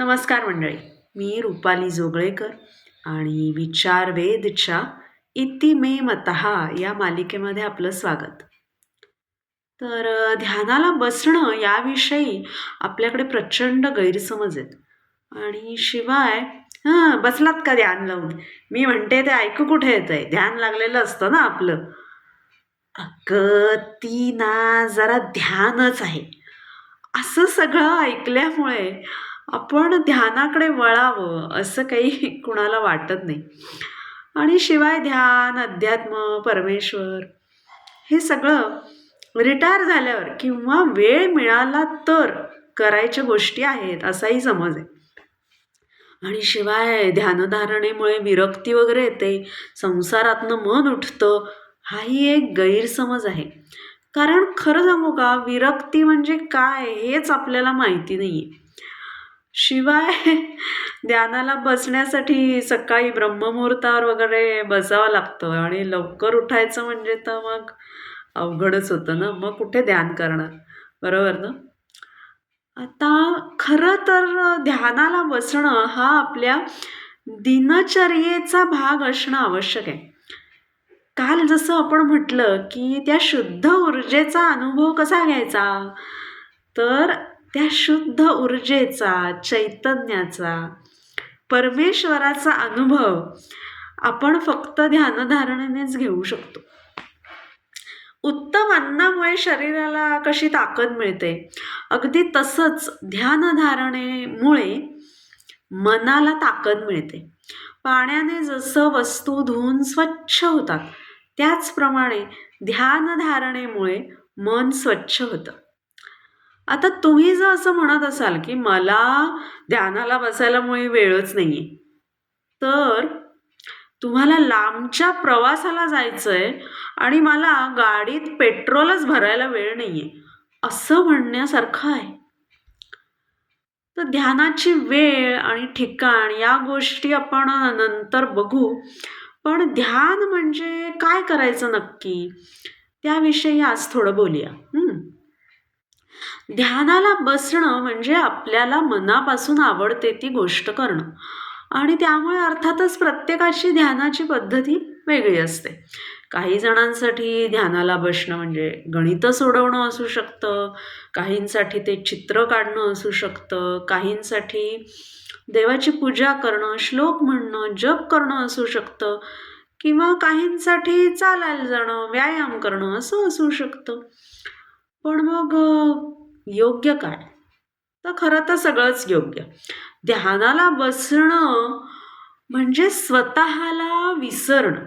नमस्कार मंडळी. मी रुपाली जोगळेकर आणि विचार वेदच्या इति मे मतहा या मालिकेमध्ये आपलं स्वागत. तर ध्यानाला बसणं याविषयी आपल्याकडे प्रचंड गैरसमज आहेत. आणि शिवाय हां बसलात का ध्यान लावून? मी म्हणते ते ऐकू कुठे येतं आहे ध्यान लागलेलं असतं ना आपलं. अगं ती ना जरा ध्यानच आहे. असं सगळं ऐकल्यामुळे आपण ध्यानाकडे वळावं असं काही कुणाला वाटत नाही. आणि शिवाय ध्यान अध्यात्म परमेश्वर हे सगळं रिटायर झाल्यावर किंवा वेळ मिळाला तर करायच्या गोष्टी आहेत असाही समज आहे. आणि शिवाय ध्यानधारणेमुळे विरक्ती वगैरे येते संसारातनं मन उठतं हाही एक गैरसमज आहे. कारण खरं सांगू का विरक्ती म्हणजे काय हेच आपल्याला माहिती नाही आहे शिवाय ध्यानाला बसण्यासाठी सकाळी ब्रह्ममुहूर्तावर वगैरे बसावं लागतं आणि लवकर उठायचं म्हणजे तर मग अवघडच होतं ना? मग कुठे ध्यान करणार? बरोबर ना? आता खरं तर ध्यानाला बसणं हा आपल्या दिनचर्येचा भाग असणं आवश्यक आहे. काल जसं आपण म्हटलं की त्या शुद्ध ऊर्जेचा अनुभव कसा घ्यायचा? तर त्या शुद्ध ऊर्जेचा चैतन्याचा परमेश्वराचा अनुभव आपण फक्त ध्यानधारणेनेच घेऊ शकतो. उत्तम अन्नामुळे शरीराला कशी ताकद मिळते? अगदी तसंच ध्यानधारणेमुळे मनाला ताकद मिळते. पाण्याने जसं वस्तू धुवून स्वच्छ होतात त्याचप्रमाणे ध्यानधारणेमुळे मन स्वच्छ होतं. आता तुम्ही जर असं म्हणत असाल की मला ध्यानाला बसायलामुळे वेळच नाही आहे तर तुम्हाला लांबच्या प्रवासाला जायचं आहे आणि मला गाडीत पेट्रोलच भरायला वेळ नाही आहे असं म्हणण्यासारखं आहे. तर ध्यानाची वेळ आणि ठिकाण या गोष्टी आपण नंतर बघू. पण ध्यान म्हणजे काय करायचं नक्की? त्याविषयी आज थोडं बोलूया. ध्यानाला बसणं म्हणजे आपल्याला मनापासून आवडते ती गोष्ट करणं. आणि त्यामुळे अर्थातच प्रत्येकाची ध्यानाची पद्धती वेगळी असते. काही जणांसाठी ध्यानाला बसणं म्हणजे गणितं सोडवणं असू शकतं काहींसाठी ते चित्र काढणं असू शकतं काहींसाठी देवाची पूजा करणं श्लोक म्हणणं जप करणं असू शकतं किंवा काहींसाठी चालायला जाणं व्यायाम करणं असं असू शकतं. पण मग योग्य काय? तर खरं तर सगळंच योग्य. ध्यानाला बसणं म्हणजे स्वतःला विसरणं.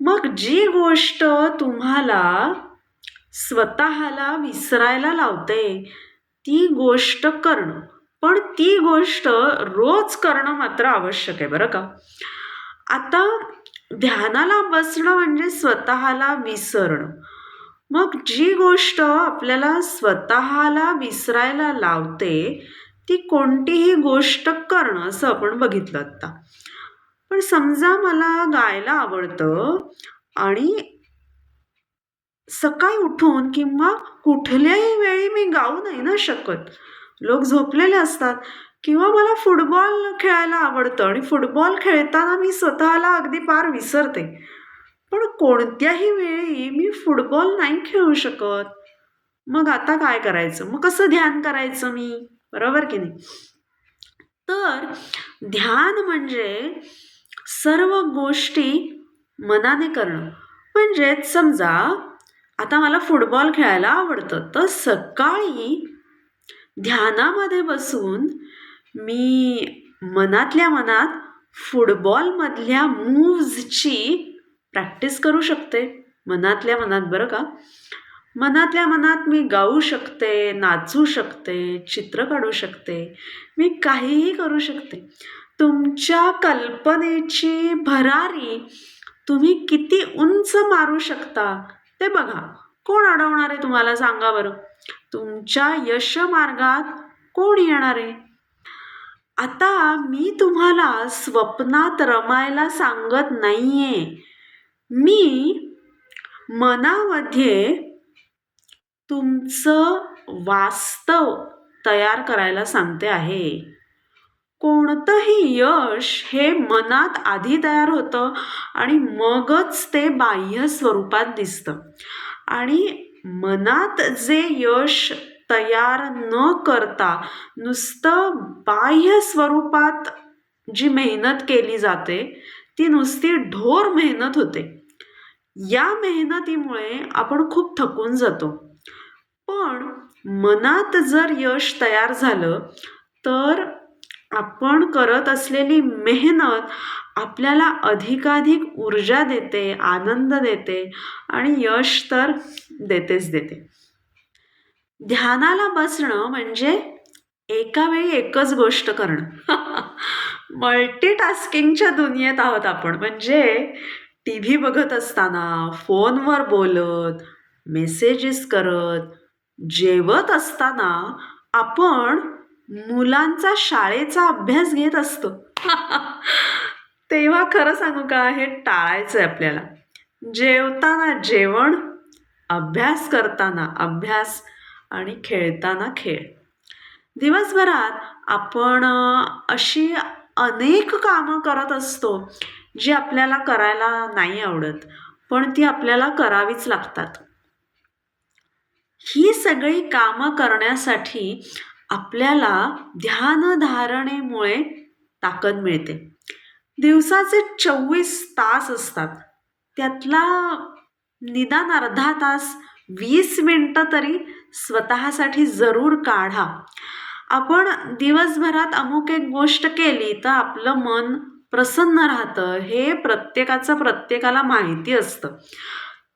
मग जी गोष्ट तुम्हाला स्वतःला विसरायला लावते ती गोष्ट करणं. पण ती गोष्ट रोज करणं मात्र आवश्यक आहे बरं का? आता ध्यानाला बसणं म्हणजे स्वतःला विसरणं. मग जी गोष्ट आपल्याला स्वतःला विसरायला लावते ती कोणतीही गोष्ट करणं असं आपण बघितलं आत्ता. पण समजा मला गायला आवडतं आणि सकाळी उठून किंवा कुठल्याही वेळी मी गाऊ नाही ना शकत. लोक झोपलेले असतात किंवा मला फुटबॉल खेळायला आवडतं आणि फुटबॉल खेळताना मी स्वतःला अगदी पार विसरते. पण कोणत्याही वेळी मी फुटबॉल नाही खेळू शकत. मग आता काय करायचं? मग कसं ध्यान करायचं मी? बरोबर की नाही? तर ध्यान म्हणजे सर्व गोष्टी मनाने करणं. म्हणजेच समजा आता मला फुटबॉल खेळायला आवडतं तर सकाळी ध्यानामध्ये बसून मी मनातल्या मनात फुटबॉलमधल्या मूव्जची प्रॅक्टिस करू शकते. मनातल्या मनात बरं का? मनातल्या मनात मी गाऊ शकते नाचू शकते चित्र काढू शकते मी काहीही करू शकते. तुमच्या कल्पनेची भरारी तुम्ही किती उंच मारू शकता ते बघा. कोण अडवणार आहे तुम्हाला सांगा बरं. तुमच्या यशमार्गात कोण येणार आहे? आता मी तुम्हाला स्वप्नात रमायला सांगत नाही आहे मी मनामध्ये तुमचं वास्तव तयार करायला सांगते आहे. कोणतंही यश हे मनात आधी तयार होतं आणि मगच ते बाह्य स्वरूपात दिसतं. आणि मनात जे यश तयार न करता नुसतं बाह्य स्वरूपात जी मेहनत केली जाते ती नुसती ढोर मेहनत होते. या मेहनतीमुळे आपण खूप थकून जातो. पण मनात जर यश तयार झालं तर आपण करत असलेली मेहनत आपल्याला अधिकाधिक ऊर्जा देते आनंद देते आणि यश तर देतेच देते. ध्यानाला बसणं म्हणजे एका वेळी एकच गोष्ट करणं. मल्टीटास्किंगच्या दुनियेत आहोत आपण. म्हणजे टी व्ही बघत असताना फोनवर बोलत मेसेजेस करत जेवत असताना आपण मुलांचा शाळेचा अभ्यास घेत असतो. तेव्हा खरं सांगू का हे टाळायचं आहे आपल्याला. जेवताना जेवण अभ्यास करताना अभ्यास आणि खेळताना खेळ. दिवसभरात आपण अशी अनेक कामं करत असतो. जी आपल्याला करायला नाही आवडत पण ती आपल्याला करावीच लागतात. ही सगळी कामं करण्यासाठी आपल्याला ध्यानधारणेमुळे ताकद मिळते. दिवसाचे चोवीस तास असतात. त्यातला निदान अर्धा तास वीस मिनटं तरी स्वतःसाठी जरूर काढा. आपण दिवसभरात अमुक एक गोष्ट केली तर आपलं मन प्रसन्न राहतं हे प्रत्येकाचं प्रत्येकाला माहिती असतं.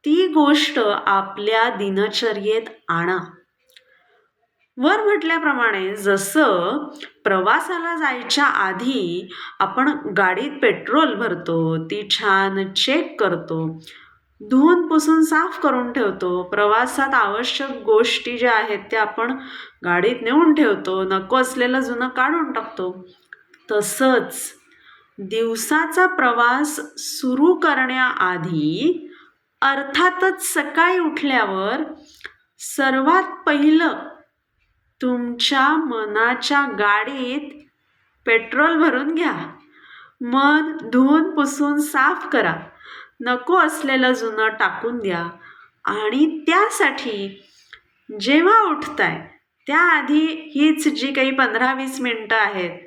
ती गोष्ट आपल्या दिनचर्येत आणा. वर म्हटल्याप्रमाणे जसं प्रवासाला जायच्या आधी आपण गाडीत पेट्रोल भरतो ती छान चेक करतो धुवून पुसून साफ करून ठेवतो प्रवासात आवश्यक गोष्टी ज्या आहेत त्या आपण गाडीत नेऊन ठेवतो नको असलेलं जुनं काढून टाकतो. तसंच दिवसाचा प्रवास सुरू करण्याआधी अर्थातच सकाळी उठल्यावर सर्वात पहिलं तुमच्या मनाच्या गाडीत पेट्रोल भरून घ्या. मन धुवून पुसून साफ करा. नको असलेलं जुनं टाकून द्या. आणि त्यासाठी जेव्हा उठताय त्याआधी हीच जी काही पंधरा वीस मिनटं आहेत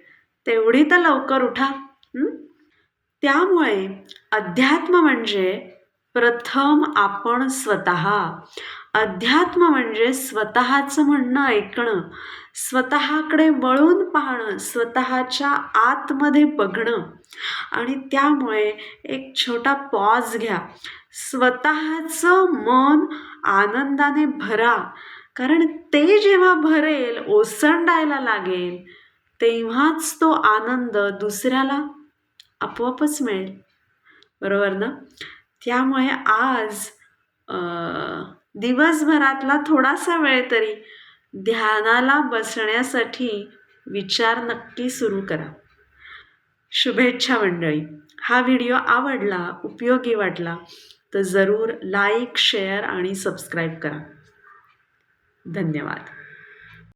तेवढी तर लवकर उठा. त्यामुळे अध्यात्म म्हणजे प्रथम आपण स्वतः. अध्यात्म म्हणजे स्वतःचं म्हणणं ऐकणं स्वतःकडे वळून पाहणं स्वतःच्या आतमध्ये बघणं. आणि त्यामुळे एक छोटा पॉज घ्या. स्वतःचं मन आनंदाने भरा. कारण ते जेव्हा भरेल ओसंडायला लागेल तेव्हाच तो आनंद दुसऱ्याला आपोआपच मिळेल. बरोबर ना? त्यामुळे आज दिवसभरातला थोडासा वेळ तरी ध्यानाला बसण्यासाठी विचार नक्की सुरू करा. शुभेच्छा मंडळी. हा व्हिडिओ आवडला उपयोगी वाटला तर जरूर लाईक शेअर आणि सबस्क्राईब करा. धन्यवाद.